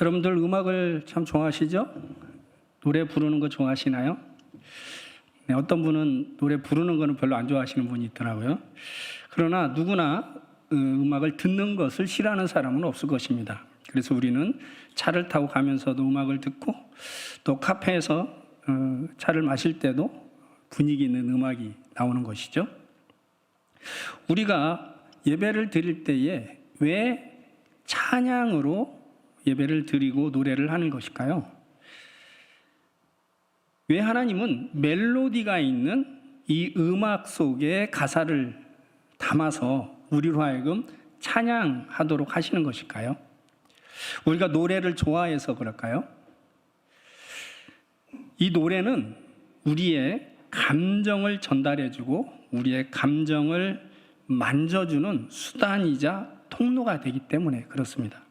여러분들 음악을 참 좋아하시죠? 노래 부르는 거 좋아하시나요? 네, 어떤 분은 노래 부르는 거는 별로 안 좋아하시는 분이 있더라고요. 그러나 누구나 어, 음악을 듣는 것을 싫어하는 사람은 없을 것입니다. 그래서 우리는 차를 타고 가면서도 음악을 듣고 또 카페에서 어, 차를 마실 때도 분위기 있는 음악이 나오는 것이죠. 우리가 예배를 드릴 때에 왜 찬양으로 예배를 드리고 노래를 하는 것일까요? 왜 하나님은 멜로디가 있는 이 음악 속에 가사를 담아서 우리로 하여금 찬양하도록 하시는 것일까요? 우리가 노래를 좋아해서 그럴까요? 이 노래는 우리의 감정을 전달해주고 우리의 감정을 만져주는 수단이자 통로가 되기 때문에 그렇습니다.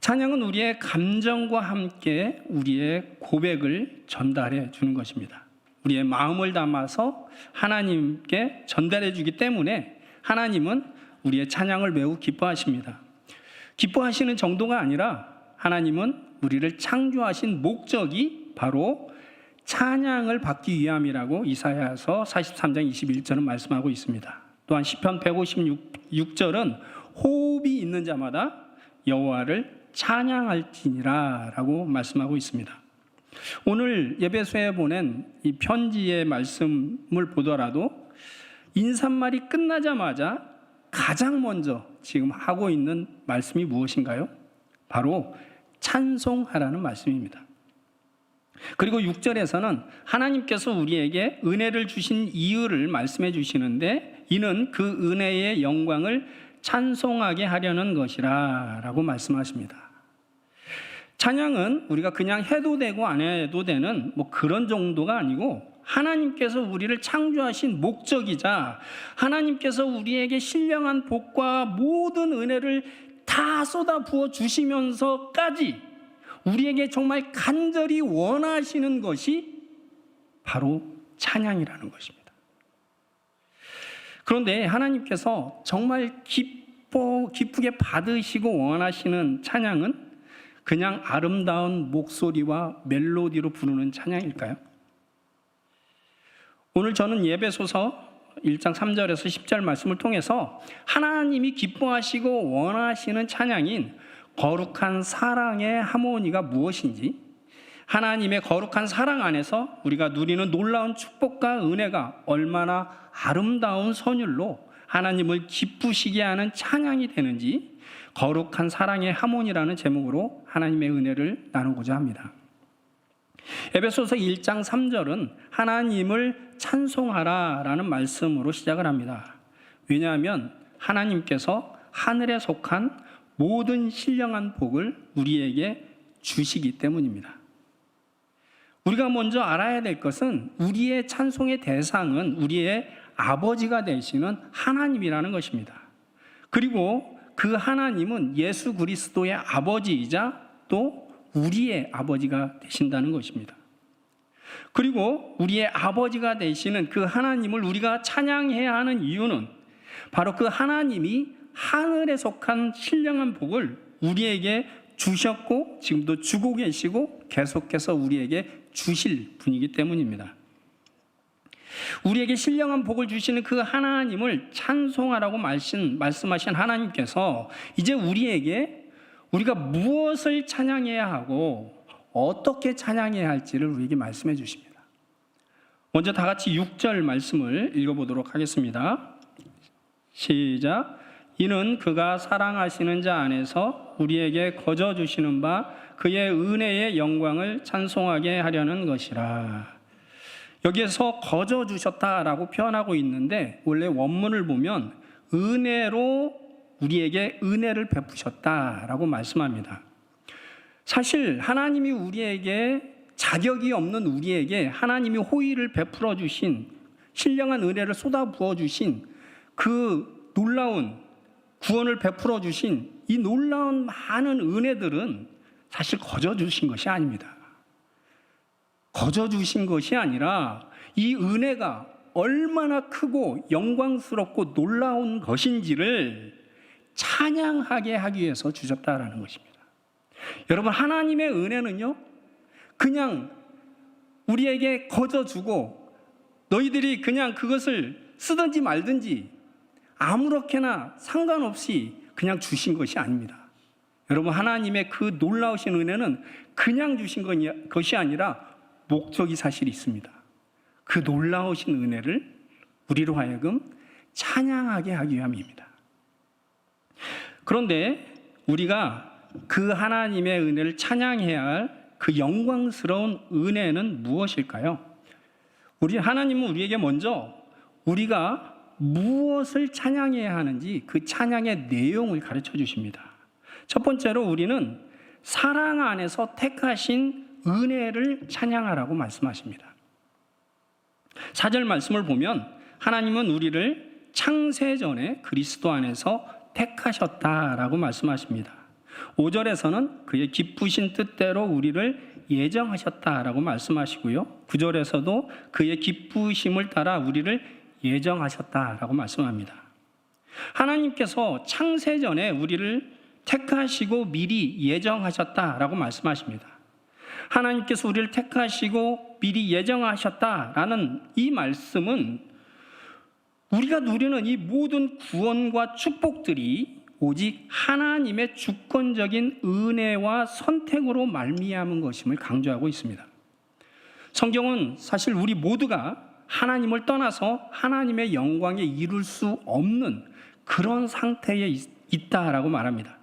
찬양은 우리의 감정과 함께 우리의 고백을 전달해 주는 것입니다. 우리의 마음을 담아서 하나님께 전달해 주기 때문에 하나님은 우리의 찬양을 매우 기뻐하십니다. 기뻐하시는 정도가 아니라 하나님은 우리를 창조하신 목적이 바로 찬양을 받기 위함이라고 이사야서 43장 21절은 말씀하고 있습니다. 또한 시편 156절은 호흡이 있는 자마다 여호와를 찬양할지니라라고 말씀하고 있습니다. 오늘 예배소에 보낸 이 편지의 말씀을 보더라도 인사말이 끝나자마자 가장 먼저 지금 하고 있는 말씀이 무엇인가요? 바로 찬송하라는 말씀입니다. 그리고 6절에서는 하나님께서 우리에게 은혜를 주신 이유를 말씀해 주시는데 이는 그 은혜의 영광을 찬송하게 하려는 것이라 라고 말씀하십니다. 찬양은 우리가 그냥 해도 되고 안 해도 되는 뭐 그런 정도가 아니고 하나님께서 우리를 창조하신 목적이자 하나님께서 우리에게 신령한 복과 모든 은혜를 다 쏟아 부어 주시면서까지 우리에게 정말 간절히 원하시는 것이 바로 찬양이라는 것입니다. 그런데 하나님께서 정말 기뻐, 기쁘게 받으시고 원하시는 찬양은 그냥 아름다운 목소리와 멜로디로 부르는 찬양일까요? 오늘 저는 예배소서 1장 3절에서 10절 말씀을 통해서 하나님이 기뻐하시고 원하시는 찬양인 거룩한 사랑의 하모니가 무엇인지 하나님의 거룩한 사랑 안에서 우리가 누리는 놀라운 축복과 은혜가 얼마나 아름다운 선율로 하나님을 기쁘시게 하는 찬양이 되는지 거룩한 사랑의 하모니라는 제목으로 하나님의 은혜를 나누고자 합니다. 에베소서 1장 3절은 하나님을 찬송하라 라는 말씀으로 시작을 합니다. 왜냐하면 하나님께서 하늘에 속한 모든 신령한 복을 우리에게 주시기 때문입니다. 우리가 먼저 알아야 될 것은 우리의 찬송의 대상은 우리의 아버지가 되시는 하나님이라는 것입니다. 그리고 그 하나님은 예수 그리스도의 아버지이자 또 우리의 아버지가 되신다는 것입니다. 그리고 우리의 아버지가 되시는 그 하나님을 우리가 찬양해야 하는 이유는 바로 그 하나님이 하늘에 속한 신령한 복을 우리에게 주셨고 지금도 주고 계시고 계속해서 우리에게 주실 분이기 때문입니다. 우리에게 신령한 복을 주시는 그 하나님을 찬송하라고 말씀, 말씀하신 하나님께서 이제 우리에게 우리가 무엇을 찬양해야 하고 어떻게 찬양해야 할지를 우리에게 말씀해 주십니다. 먼저 다 같이 6절 말씀을 읽어보도록 하겠습니다. 시작. 이는 그가 사랑하시는 자 안에서 우리에게 거저 주시는 바 그의 은혜의 영광을 찬송하게 하려는 것이라. 여기에서 거저 주셨다라고 표현하고 있는데 원래 원문을 보면 은혜로 우리에게 은혜를 베푸셨다라고 말씀합니다. 사실 하나님이 우리에게 자격이 없는 우리에게 하나님이 호의를 베풀어 주신 신령한 은혜를 쏟아 부어 주신 그 놀라운 구원을 베풀어 주신 이 놀라운 많은 은혜들은 사실 거저 주신 것이 아닙니다. 거저 주신 것이 아니라 이 은혜가 얼마나 크고 영광스럽고 놀라운 것인지를 찬양하게 하기 위해서 주셨다라는 것입니다. 여러분 하나님의 은혜는요. 그냥 우리에게 거저 주고 너희들이 그냥 그것을 쓰든지 말든지 아무렇게나 상관없이 그냥 주신 것이 아닙니다. 여러분 하나님의 그 놀라우신 은혜는 그냥 주신 것이 아니라 목적이 사실 있습니다. 그 놀라우신 은혜를 우리로 하여금 찬양하게 하기 위함입니다. 그런데 우리가 그 하나님의 은혜를 찬양해야 할 그 영광스러운 은혜는 무엇일까요? 우리 하나님은 우리에게 먼저 우리가 무엇을 찬양해야 하는지 그 찬양의 내용을 가르쳐 주십니다. 첫 번째로 우리는 사랑 안에서 택하신 은혜를 찬양하라고 말씀하십니다. 사절 말씀을 보면 하나님은 우리를 창세 전에 그리스도 안에서 택하셨다라고 말씀하십니다. 5절에서는 그의 기쁘신 뜻대로 우리를 예정하셨다라고 말씀하시고요. 9절에서도 그의 기쁘심을 따라 우리를 예정하셨다라고 말씀합니다. 하나님께서 창세 전에 우리를 택하시고 미리 예정하셨다라고 말씀하십니다. 하나님께서 우리를 택하시고 미리 예정하셨다라는 이 말씀은 우리가 누리는 이 모든 구원과 축복들이 오직 하나님의 주권적인 은혜와 선택으로 말미암은 것임을 강조하고 있습니다. 성경은 사실 우리 모두가 하나님을 떠나서 하나님의 영광에 이룰 수 없는 그런 상태에 있- 있다라고 말합니다.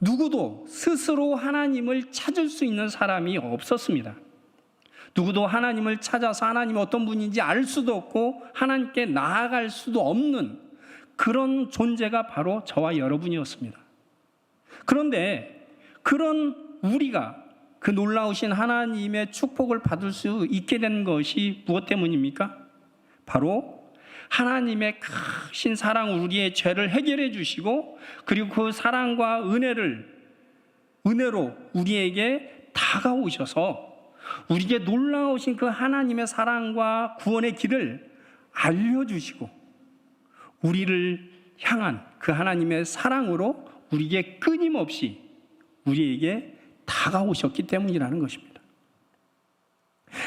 누구도 스스로 하나님을 찾을 수 있는 사람이 없었습니다. 누구도 하나님을 찾아서 하나님이 어떤 분인지 알 수도 없고 하나님께 나아갈 수도 없는 그런 존재가 바로 저와 여러분이었습니다. 그런데 그런 우리가 그 놀라우신 하나님의 축복을 받을 수 있게 된 것이 무엇 때문입니까? 바로 하나님의 크신 사랑 우리의 죄를 해결해 주시고 그리고 그 사랑과 은혜를 은혜로 우리에게 다가오셔서 우리에게 놀라우신 그 하나님의 사랑과 구원의 길을 알려주시고 우리를 향한 그 하나님의 사랑으로 우리에게 끊임없이 우리에게 다가오셨기 때문이라는 것입니다.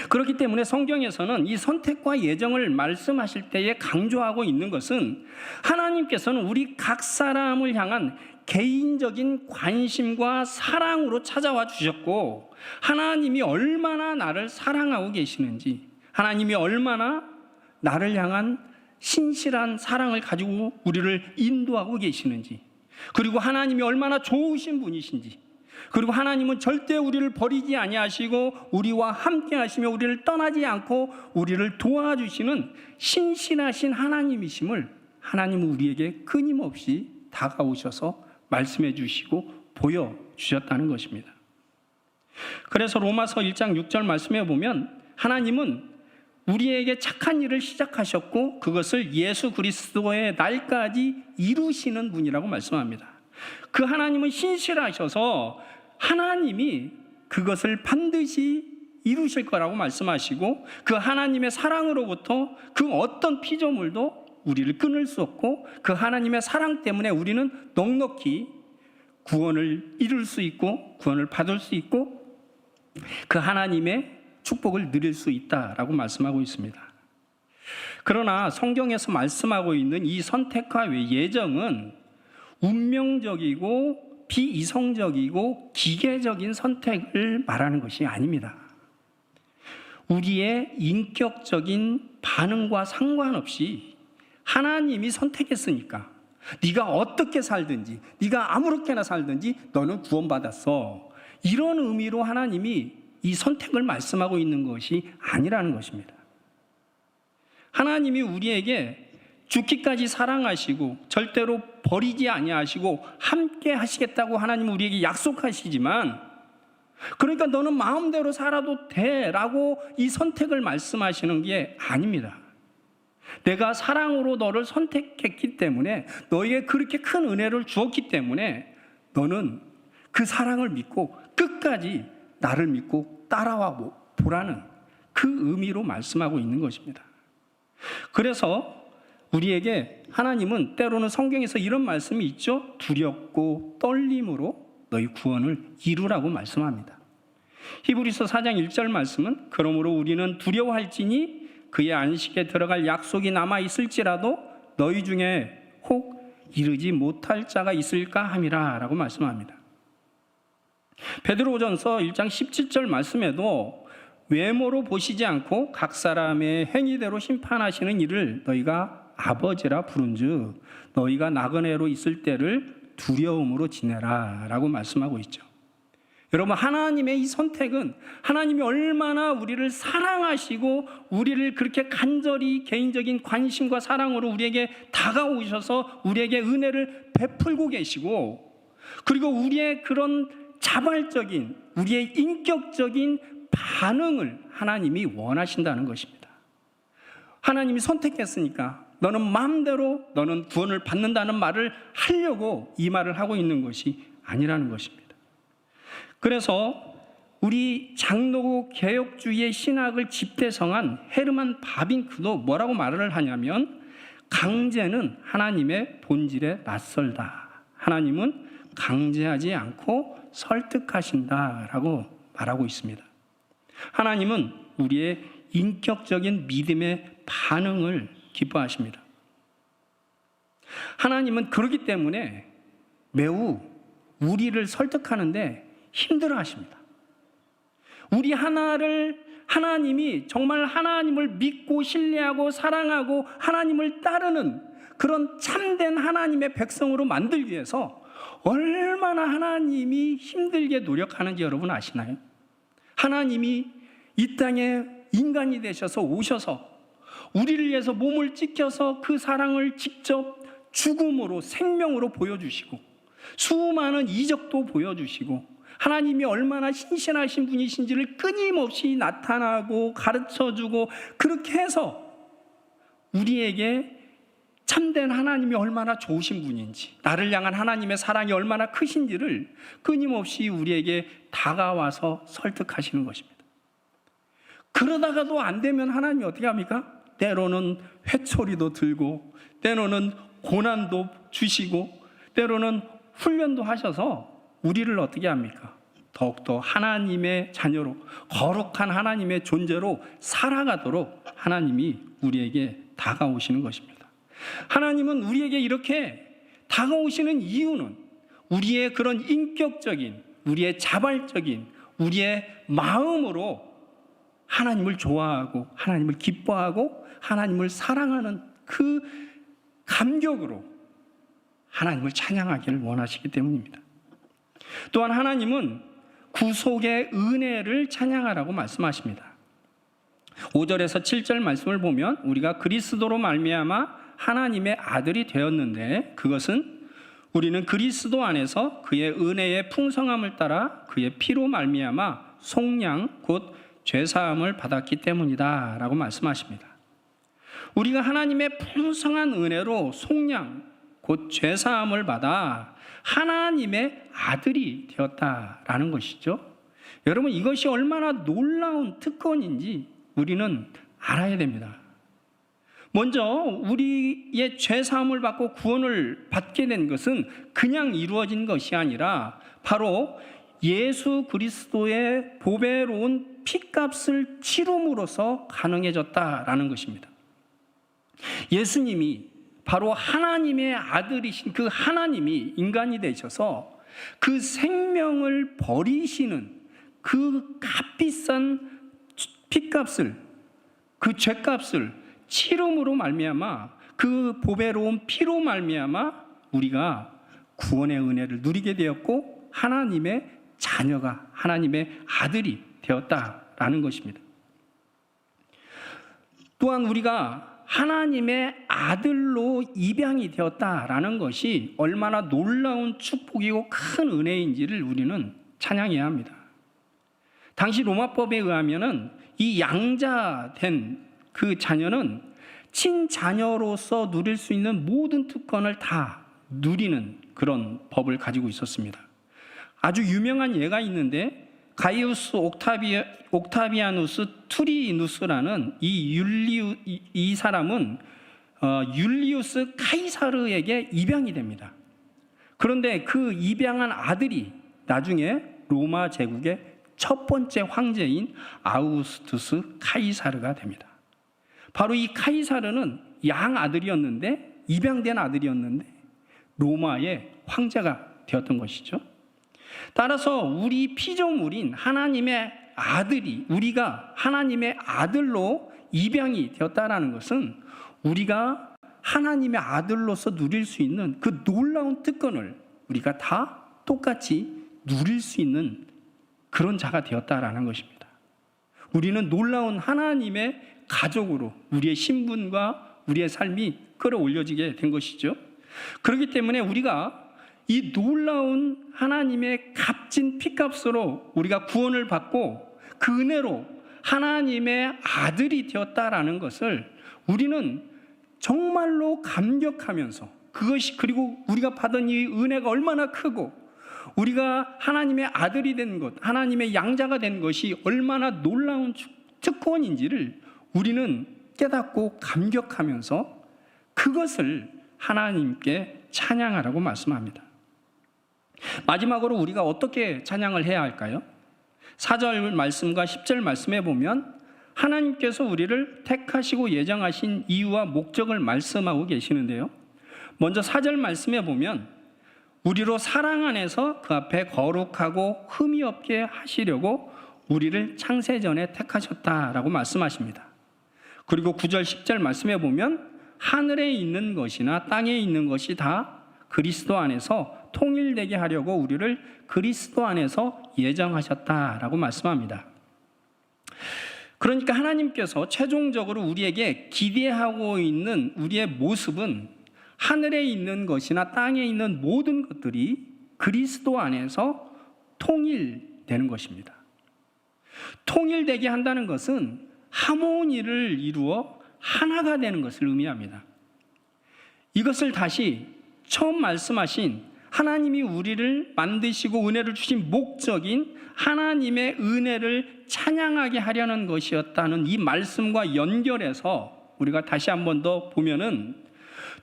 그렇기 때문에 성경에서는 이 선택과 예정을 말씀하실 때에 강조하고 있는 것은 하나님께서는 우리 각 사람을 향한 개인적인 관심과 사랑으로 찾아와 주셨고 하나님이 얼마나 나를 사랑하고 계시는지 하나님이 얼마나 나를 향한 신실한 사랑을 가지고 우리를 인도하고 계시는지 그리고 하나님이 얼마나 좋으신 분이신지 그리고 하나님은 절대 우리를 버리지 아니하시고 우리와 함께 하시며 우리를 떠나지 않고 우리를 도와주시는 신실하신 하나님이심을 하나님은 우리에게 끊임없이 다가오셔서 말씀해 주시고 보여 주셨다는 것입니다. 그래서 로마서 1장 6절 말씀해 보면 하나님은 우리에게 착한 일을 시작하셨고 그것을 예수 그리스도의 날까지 이루시는 분이라고 말씀합니다. 그 하나님은 신실하셔서 하나님이 그것을 반드시 이루실 거라고 말씀하시고 그 하나님의 사랑으로부터 그 어떤 피조물도 우리를 끊을 수 없고 그 하나님의 사랑 때문에 우리는 넉넉히 구원을 이룰 수 있고 구원을 받을 수 있고 그 하나님의 축복을 누릴 수 있다라고 말씀하고 있습니다. 그러나 성경에서 말씀하고 있는 이 선택과 예정은 운명적이고 비이성적이고 기계적인 선택을 말하는 것이 아닙니다. 우리의 인격적인 반응과 상관없이 하나님이 선택했으니까 네가 어떻게 살든지 네가 아무렇게나 살든지 너는 구원받았어. 이런 의미로 하나님이 이 선택을 말씀하고 있는 것이 아니라는 것입니다. 하나님이 우리에게 죽기까지 사랑하시고 절대로 버리지 아니하시고 함께 하시겠다고 하나님은 우리에게 약속하시지만 그러니까 너는 마음대로 살아도 돼라고 이 선택을 말씀하시는 게 아닙니다. 내가 사랑으로 너를 선택했기 때문에 너에게 그렇게 큰 은혜를 주었기 때문에 너는 그 사랑을 믿고 끝까지 나를 믿고 따라와 보라는 그 의미로 말씀하고 있는 것입니다. 그래서 우리에게 하나님은 때로는 성경에서 이런 말씀이 있죠. 두렵고 떨림으로 너희 구원을 이루라고 말씀합니다. 히브리서 4장 1절 말씀은 그러므로 우리는 두려워할지니 그의 안식에 들어갈 약속이 남아 있을지라도 너희 중에 혹 이르지 못할 자가 있을까 함이라라고 말씀합니다. 베드로전서 1장 17절 말씀에도 외모로 보시지 않고 각 사람의 행위대로 심판하시는 이를 너희가 아버지라 부른즉 너희가 나그네로 있을 때를 두려움으로 지내라라고 말씀하고 있죠. 여러분 하나님의 이 선택은 하나님이 얼마나 우리를 사랑하시고 우리를 그렇게 간절히 개인적인 관심과 사랑으로 우리에게 다가오셔서 우리에게 은혜를 베풀고 계시고 그리고 우리의 그런 자발적인 우리의 인격적인 반응을 하나님이 원하신다는 것입니다. 하나님이 선택했으니까 너는 마음대로 너는 구원을 받는다는 말을 하려고 이 말을 하고 있는 것이 아니라는 것입니다. 그래서 우리 장로고 개혁주의의 신학을 집대성한 헤르만 바빙크도 뭐라고 말을 하냐면 강제는 하나님의 본질에 낯설다. 하나님은 강제하지 않고 설득하신다라고 말하고 있습니다. 하나님은 우리의 인격적인 믿음의 반응을 기뻐하십니다. 하나님은 그렇기 때문에 매우 우리를 설득하는데 힘들어 하십니다. 우리 하나를 하나님이 정말 하나님을 믿고 신뢰하고 사랑하고 하나님을 따르는 그런 참된 하나님의 백성으로 만들기 위해서 얼마나 하나님이 힘들게 노력하는지 여러분 아시나요? 하나님이 이 땅에 인간이 되셔서 오셔서 우리를 위해서 몸을 찢겨서 그 사랑을 직접 죽음으로 생명으로 보여주시고 수많은 이적도 보여주시고 하나님이 얼마나 신실하신 분이신지를 끊임없이 나타나고 가르쳐 주고 그렇게 해서 우리에게 참된 하나님이 얼마나 좋으신 분인지, 나를 향한 하나님의 사랑이 얼마나 크신지를 끊임없이 우리에게 다가와서 설득하시는 것입니다. 그러다가도 안 되면 하나님이 어떻게 합니까? 때로는 회초리도 들고, 때로는 고난도 주시고, 때로는 훈련도 하셔서 우리를 어떻게 합니까? 더욱더 하나님의 자녀로, 거룩한 하나님의 존재로 살아가도록 하나님이 우리에게 다가오시는 것입니다. 하나님은 우리에게 이렇게 다가오시는 이유는 우리의 그런 인격적인, 우리의 자발적인, 우리의 마음으로 하나님을 좋아하고 하나님을 기뻐하고 하나님을 사랑하는 그 감격으로 하나님을 찬양하기를 원하시기 때문입니다. 또한 하나님은 구속의 은혜를 찬양하라고 말씀하십니다. 5절에서 7절 말씀을 보면 우리가 그리스도로 말미암아 하나님의 아들이 되었는데 그것은 우리는 그리스도 안에서 그의 은혜의 풍성함을 따라 그의 피로 말미암아 속량 곧 죄사함을 받았기 때문이다 라고 말씀하십니다. 우리가 하나님의 풍성한 은혜로 속량 곧 죄사함을 받아 하나님의 아들이 되었다라는 것이죠. 여러분 이것이 얼마나 놀라운 특권인지 우리는 알아야 됩니다. 먼저 우리의 죄 사함을 받고 구원을 받게 된 것은 그냥 이루어진 것이 아니라 바로 예수 그리스도의 보배로운 피값을 치rum으로써 가능해졌다라는 것입니다. 예수님이 바로 하나님의 아들이신 그 하나님이 인간이 되셔서 그 생명을 버리시는 그 값비싼 피값을 그 죄값을 치름으로 말미암아 그 보배로운 피로 말미암아 우리가 구원의 은혜를 누리게 되었고 하나님의 자녀가 하나님의 아들이 되었다라는 것입니다. 또한 우리가 하나님의 아들로 입양이 되었다라는 것이 얼마나 놀라운 축복이고 큰 은혜인지를 우리는 찬양해야 합니다. 당시 로마법에 의하면은 이 양자된 그 자녀는 친자녀로서 누릴 수 있는 모든 특권을 다 누리는 그런 법을 가지고 있었습니다. 아주 유명한 예가 있는데 가이우스 옥타비아, 옥타비아누스 투리누스라는 이 율리우 이, 이 사람은 어, 율리우스 카이사르에게 입양이 됩니다. 그런데 그 입양한 아들이 나중에 로마 제국의 첫 번째 황제인 아우구스투스 카이사르가 됩니다. 바로 이 카이사르는 양 아들이었는데 입양된 아들이었는데 로마의 황제가 되었던 것이죠. 따라서 우리 피조물인 하나님의 아들이 우리가 하나님의 아들로 입양이 되었다라는 것은 우리가 하나님의 아들로서 누릴 수 있는 그 놀라운 특권을 우리가 다 똑같이 누릴 수 있는 그런 자가 되었다라는 것입니다. 우리는 놀라운 하나님의 가족으로 우리의 신분과 우리의 삶이 끌어올려지게 된 것이죠. 그렇기 때문에 우리가 이 놀라운 하나님의 값진 피값으로 우리가 구원을 받고 그 은혜로 하나님의 아들이 되었다라는 것을 우리는 정말로 감격하면서 그것이 그리고 우리가 받은 이 은혜가 얼마나 크고 우리가 하나님의 아들이 된 것, 하나님의 양자가 된 것이 얼마나 놀라운 특권인지를 우리는 깨닫고 감격하면서 그것을 하나님께 찬양하라고 말씀합니다. 마지막으로 우리가 어떻게 찬양을 해야 할까요? 4절 말씀과 10절 말씀에 보면 하나님께서 우리를 택하시고 예정하신 이유와 목적을 말씀하고 계시는데요. 먼저 4절 말씀에 보면 우리로 사랑 안에서 그 앞에 거룩하고 흠이 없게 하시려고 우리를 창세전에 택하셨다라고 말씀하십니다. 그리고 9절 10절 말씀에 보면 하늘에 있는 것이나 땅에 있는 것이 다 그리스도 안에서 통일되게 하려고 우리를 그리스도 안에서 예정하셨다라고 말씀합니다. 그러니까 하나님께서 최종적으로 우리에게 기대하고 있는 우리의 모습은 하늘에 있는 것이나 땅에 있는 모든 것들이 그리스도 안에서 통일되는 것입니다. 통일되게 한다는 것은 하모니를 이루어 하나가 되는 것을 의미합니다. 이것을 다시 처음 말씀하신 하나님이 우리를 만드시고 은혜를 주신 목적인 하나님의 은혜를 찬양하게 하려는 것이었다는 이 말씀과 연결해서 우리가 다시 한 번 더 보면은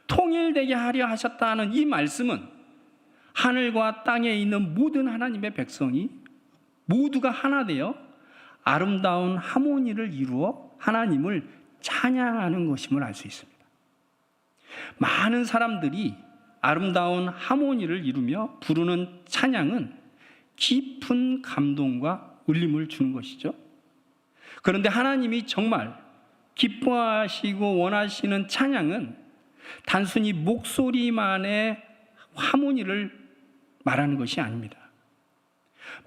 통일되게 하려 하셨다는 이 말씀은 하늘과 땅에 있는 모든 하나님의 백성이 모두가 하나 되어 아름다운 하모니를 이루어 하나님을 찬양하는 것임을 알 수 있습니다. 많은 사람들이 아름다운 하모니를 이루며 부르는 찬양은 깊은 감동과 울림을 주는 것이죠. 그런데 하나님이 정말 기뻐하시고 원하시는 찬양은 단순히 목소리만의 하모니를 말하는 것이 아닙니다.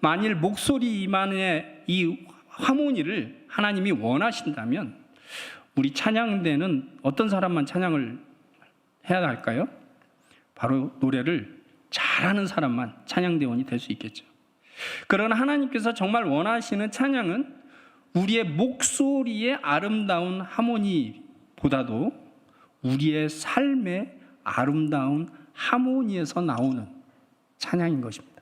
만일 목소리만의 이 하모니를 하나님이 원하신다면 우리 찬양대는 어떤 사람만 찬양을 해야 할까요? 바로 노래를 잘하는 사람만 찬양대원이 될 수 있겠죠. 그러나 하나님께서 정말 원하시는 찬양은 우리의 목소리의 아름다운 하모니보다도 우리의 삶의 아름다운 하모니에서 나오는 찬양인 것입니다.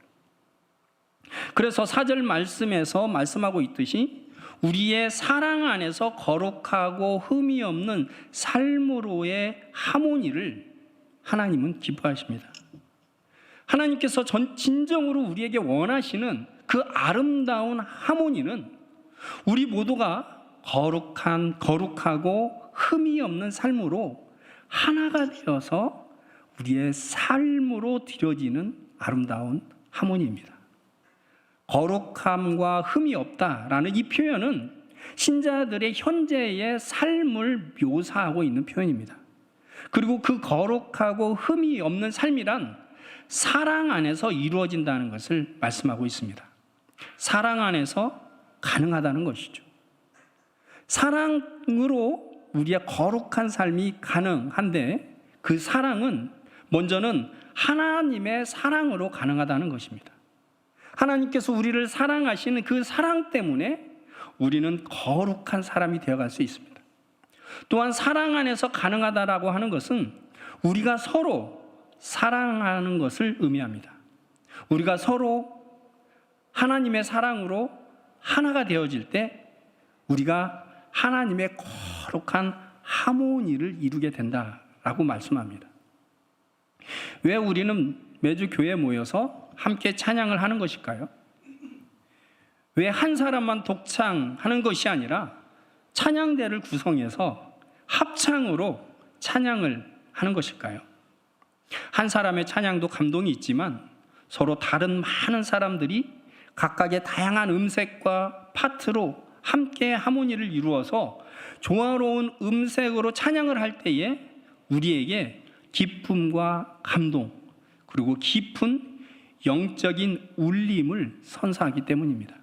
그래서 사절 말씀에서 말씀하고 있듯이 우리의 사랑 안에서 거룩하고 흠이 없는 삶으로의 하모니를 하나님은 기뻐하십니다. 하나님께서 전 진정으로 우리에게 원하시는 그 아름다운 하모니는 우리 모두가 거룩한 거룩하고 흠이 없는 삶으로 하나가 되어서 우리의 삶으로 드려지는 아름다운 하모니입니다. 거룩함과 흠이 없다라는 이 표현은 신자들의 현재의 삶을 묘사하고 있는 표현입니다. 그리고 그 거룩하고 흠이 없는 삶이란 사랑 안에서 이루어진다는 것을 말씀하고 있습니다. 사랑 안에서 가능하다는 것이죠. 사랑으로 우리의 거룩한 삶이 가능한데 그 사랑은 먼저는 하나님의 사랑으로 가능하다는 것입니다. 하나님께서 우리를 사랑하시는 그 사랑 때문에 우리는 거룩한 사람이 되어갈 수 있습니다. 또한 사랑 안에서 가능하다라고 하는 것은 우리가 서로 사랑하는 것을 의미합니다. 우리가 서로 하나님의 사랑으로 하나가 되어질 때 우리가 하나님의 거룩한 하모니를 이루게 된다라고 말씀합니다. 왜 우리는 매주 교회에 모여서 함께 찬양을 하는 것일까요? 왜 한 사람만 독창하는 것이 아니라 찬양대를 구성해서 합창으로 찬양을 하는 것일까요? 한 사람의 찬양도 감동이 있지만 서로 다른 많은 사람들이 각각의 다양한 음색과 파트로 함께 하모니를 이루어서 조화로운 음색으로 찬양을 할 때에 우리에게 기쁨과 감동 그리고 깊은 영적인 울림을 선사하기 때문입니다.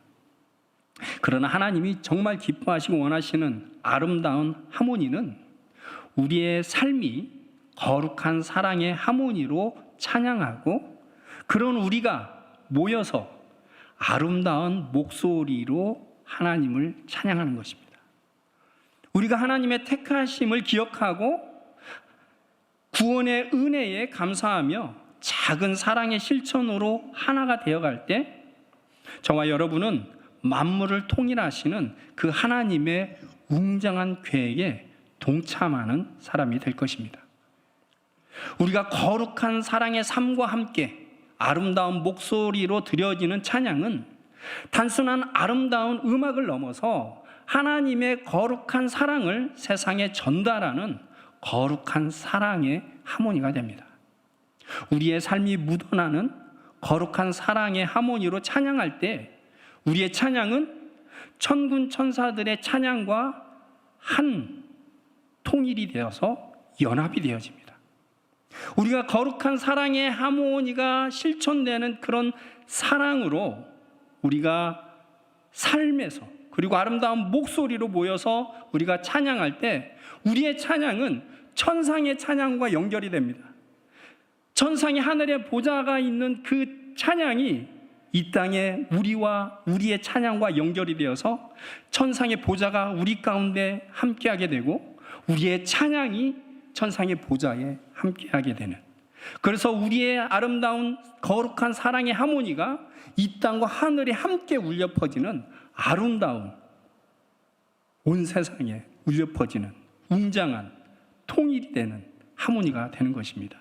그러나 하나님이 정말 기뻐하시고 원하시는 아름다운 하모니는 우리의 삶이 거룩한 사랑의 하모니로 찬양하고 그런 우리가 모여서 아름다운 목소리로 하나님을 찬양하는 것입니다. 우리가 하나님의 택하심을 기억하고 구원의 은혜에 감사하며 작은 사랑의 실천으로 하나가 되어갈 때 저와 여러분은 만물을 통일하시는 그 하나님의 웅장한 계획에 동참하는 사람이 될 것입니다. 우리가 거룩한 사랑의 삶과 함께 아름다운 목소리로 드려지는 찬양은 단순한 아름다운 음악을 넘어서 하나님의 거룩한 사랑을 세상에 전달하는 거룩한 사랑의 하모니가 됩니다. 우리의 삶이 묻어나는 거룩한 사랑의 하모니로 찬양할 때 우리의 찬양은 천군 천사들의 찬양과 한 통일이 되어서 연합이 되어집니다. 우리가 거룩한 사랑의 하모니가 실천되는 그런 사랑으로 우리가 삶에서 그리고 아름다운 목소리로 모여서 우리가 찬양할 때 우리의 찬양은 천상의 찬양과 연결이 됩니다. 천상의 하늘에 보좌가 있는 그 찬양이 이 땅에 우리와 우리의 찬양과 연결이 되어서 천상의 보좌가 우리 가운데 함께하게 되고 우리의 찬양이 천상의 보좌에 함께하게 되는 그래서 우리의 아름다운 거룩한 사랑의 하모니가 이 땅과 하늘에 함께 울려 퍼지는 아름다운 온 세상에 울려 퍼지는 웅장한 통일이 되는 하모니가 되는 것입니다.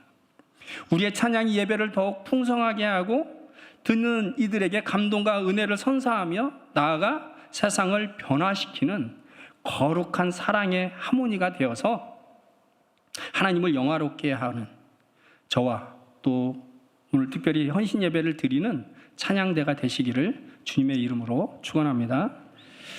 우리의 찬양이 예배를 더욱 풍성하게 하고 듣는 이들에게 감동과 은혜를 선사하며 나아가 세상을 변화시키는 거룩한 사랑의 하모니가 되어서 하나님을 영화롭게 하는 저와 또 오늘 특별히 헌신 예배를 드리는 찬양대가 되시기를 주님의 이름으로 축원합니다.